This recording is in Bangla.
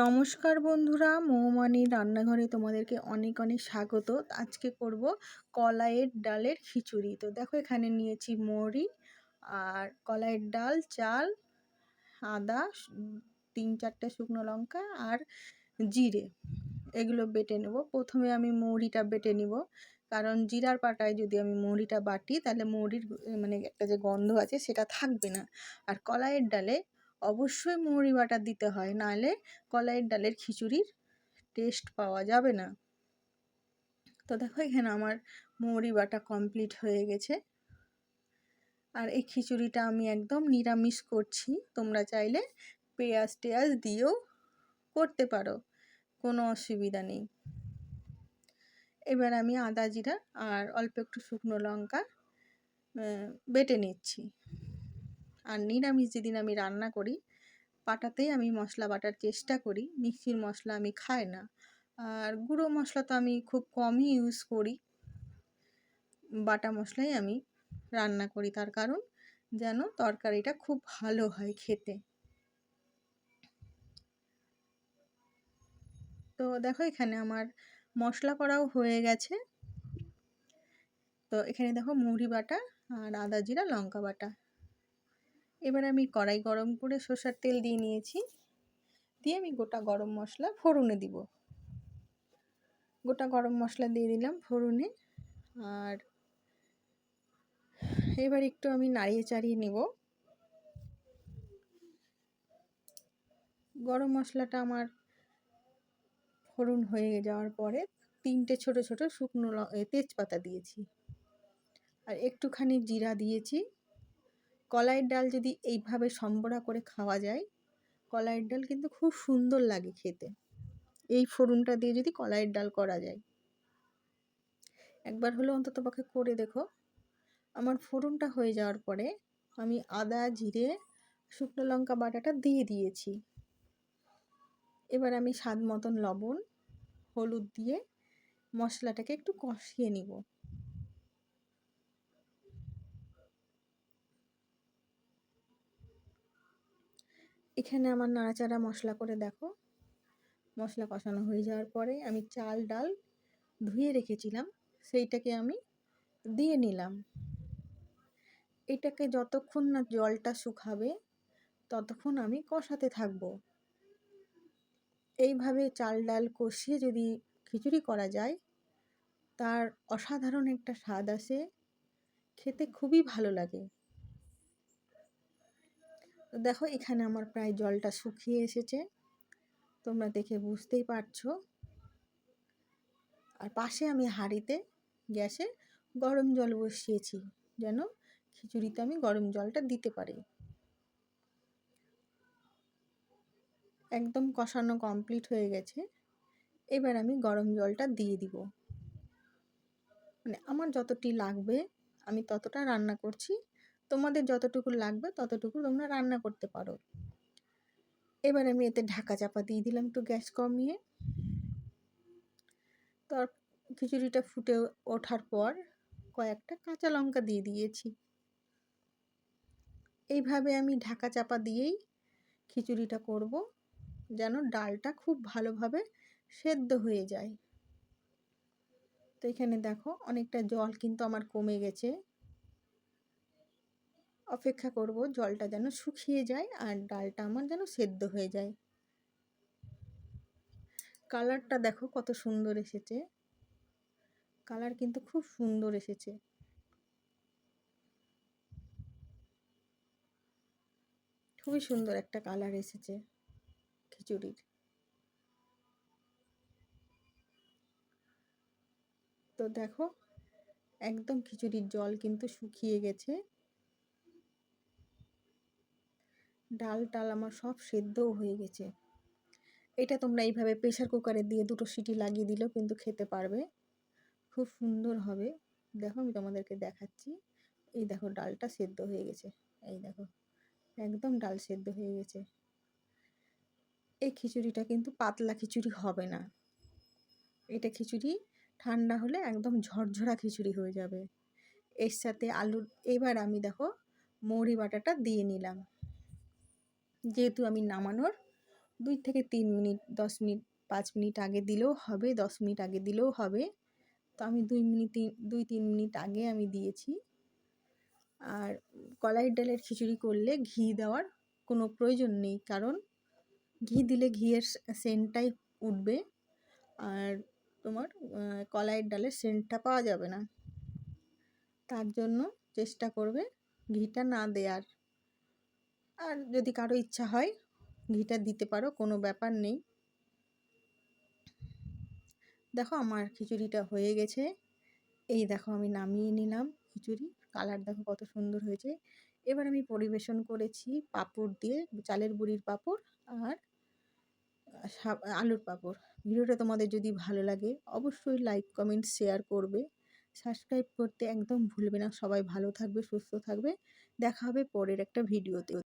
নমস্কার বন্ধুরা, মৌমানি রান্নাঘরে তোমাদেরকে অনেক অনেক স্বাগত। আজকে করব কলাইয়ের ডালের খিচুড়ি। তো দেখো এখানে নিয়েছি মরি আর কলাইয়ের ডাল, চাল, আদা, তিন চারটে শুকনো লঙ্কা আর জিরে। এগুলো বেটে নেব। প্রথমে আমি মৌরিটা বেটে নিব। কারণ জিরার পাটায় যদি আমি মৌরিটা বাটি, তাহলে মৌরির মানে একটা যে গন্ধ আছে সেটা থাকবে না। আর কলাইয়ের ডালে অবশ্যই মৌরি বাটা দিতে হয় নাহলে কলাইয়ের ডালের খিচুড়ির টেস্ট পাওয়া যাবে না। তো দেখো এখানে আমার মৌরি বাটা কমপ্লিট হয়ে গেছে। আর এই খিচুড়িটা আমি একদম নিরামিষ করছি, তোমরা চাইলে পেঁয়াজ টেয়াজ দিয়েও করতে পারো, কোনো অসুবিধা নেই। এবার আমি আদা জিরা আর অল্প একটু শুকনো লঙ্কা বেটে নিচ্ছি। আর নিরামিষ যেদিন আমি রান্না করি পাটাতেই আমি মশলা বাটার চেষ্টা করি মিক্সির মশলা আমি খাই না। আর গুঁড়ো মশলা তো আমি খুব কমই ইউজ করি। বাটা মশলাই আমি রান্না করি তার কারণ যেন তরকারিটা খুব ভালো হয় খেতে। তো দেখো এখানে আমার মশলা করাও হয়ে গেছে। তো এখানে দেখো মুড়ি বাটা আর আদা জিরা, লঙ্কা বাটা। এবার আমি কড়াই গরম করে সর্ষার তেল দিয়ে নিয়েছি। দিয়ে আমি গোটা গরম মশলা ফোড়নে দিব। গোটা গরম মশলা দিয়ে দিলাম ফোড়নে। আর এবার একটু আমি নাড়িয়ে চাড়িয়ে নেব। গরম মশলাটা আমার ফোড়ন হয়ে যাওয়ার পরে তিনটে ছোট ছোট শুকনো তেজপাতা দিয়েছি। আর একটুখানি জিরা দিয়েছি। কলাইয়ের ডাল যদি এইভাবে সম্বরা করে খাওয়া যায়, কলাইয়ের ডাল কিন্তু খুব সুন্দর লাগে খেতে। এই ফোড়নটা দিয়ে যদি কলাইয়ের ডাল করা যায়। একবার হলে অন্তত পক্ষে করে দেখো। আমার ফোড়নটা হয়ে যাওয়ার পরে আমি আদা, জিরে, শুকনো লঙ্কা বাটাটা দিয়ে দিয়েছি। এবার আমি স্বাদ মতন লবণ, হলুদ দিয়ে মশলাটাকে একটু কষিয়ে নিব। এখানে আমার নাড়াচাড়া মশলা করে দেখো। মশলা কষানো হয়ে যাওয়ার পরে আমি চাল, ডাল ধুয়ে রেখেছিলাম। সেইটাকে আমি দিয়ে নিলাম। এটাকে যতক্ষণ না জলটা শুকাবে, ততক্ষণ আমি কষাতে থাকব। এইভাবে চাল, ডাল কষিয়ে যদি খিচুড়ি করা যায়, তার অসাধারণ একটা স্বাদ আসে। খেতে খুবই ভালো লাগে। তো দেখো এখানে আমার প্রায় জলটা শুকিয়ে এসেছে। তোমরা দেখে বুঝতেই পারছ। আর পাশে আমি হাঁড়িতে গ্যাসে গরম জল বসিয়েছি, যেন খিচুড়িতে আমি গরম জলটা দিতে পারি। একদম কষানো কমপ্লিট হয়ে গেছে। এবার আমি গরম জলটা দিয়ে দিব। মানে আমার যতটি লাগবে, আমি ততটা রান্না করছি। তোমাদের যতটুকু লাগবে ততটুকু তোমরা রান্না করতে পারো। এবার আমি এতে ঢাকা চাপা দিয়ে দিলাম একটু গ্যাস কমিয়ে। তার খিচুড়িটা ফুটে ওঠার পর কয়েকটা কাঁচা লঙ্কা দিয়ে দিয়েছি। এইভাবে আমি ঢাকা চাপা দিয়েই খিচুড়িটা করব যেন ডালটা খুব ভালোভাবে সেদ্ধ হয়ে যায়। তো এখানে দেখো অনেকটা জল কিন্তু আমার কমে গেছে। অপেক্ষা করব জলটা যেন শুকিয়ে যায় আর ডালটা আমার যেন সেদ্ধ হয়ে যায়। কালারটা দেখো কত সুন্দর এসেছে। কালার কিন্তু খুব সুন্দর এসেছে। খুবই সুন্দর একটা কালার এসেছে খিচুড়ির। তো দেখো একদম খিচুড়ির জল কিন্তু শুকিয়ে গেছে। ডাল টাল আমার সব সেদ্ধও হয়ে গেছে। এটা তোমরা এইভাবে প্রেশার কুকারে দিয়ে দুটো সিটি লাগিয়ে দিলেও কিন্তু খেতে পারবে। খুব সুন্দর হবে। দেখো আমি তোমাদেরকে দেখাচ্ছি। এই দেখো ডালটা সেদ্ধ হয়ে গেছে। এই দেখো, একদম ডাল সেদ্ধ হয়ে গেছে। এই খিচুড়িটা কিন্তু পাতলা খিচুড়ি হবে না। এটা খিচুড়ি ঠান্ডা হলে একদম ঝরঝরা খিচুড়ি হয়ে যাবে। এর সাথে আলুর, এবার আমি দেখো মৌরি বাটাটা দিয়ে নিলাম। যেহেতু আমি নামানোর দুই থেকে তিন মিনিট, দশ মিনিট, পাঁচ মিনিট আগে দিলেও হবে, দশ মিনিট আগে দিলেও হবে। তো আমি দুই মিনিট, দুই তিন মিনিট আগে আমি দিয়েছি। আর কলাই ডালের খিচুড়ি করলে ঘি দেওয়ার কোনো প্রয়োজন নেই, কারণ ঘি দিলে ঘিয়ের সেন্টটাই উঠবে। আর তোমার কলাইয়ের ডালের সেন্টটা পাওয়া যাবে না। তার জন্য চেষ্টা করবে ঘিটা না দেওয়ার। আর যদি কারও ইচ্ছা হয়, ঘিটা দিতে পারো, কোনো ব্যাপার নেই। দেখো আমার খিচুড়িটা হয়ে গেছে। এই দেখো আমি নামিয়ে নিলাম খিচুড়ি। কালার দেখো কত সুন্দর হয়েছে। এবার আমি পরিবেশন করেছি পাঁপড় দিয়ে, চালের বুড়ির পাঁপড় আর আলুর পাঁপড়। ভিডিওটা তোমাদের যদি ভালো লাগে অবশ্যই লাইক কমেন্ট শেয়ার করবে। সাবস্ক্রাইব করতে একদম ভুলবে না। সবাই ভালো থাকবে, সুস্থ থাকবে। দেখা হবে পরের একটা ভিডিওতে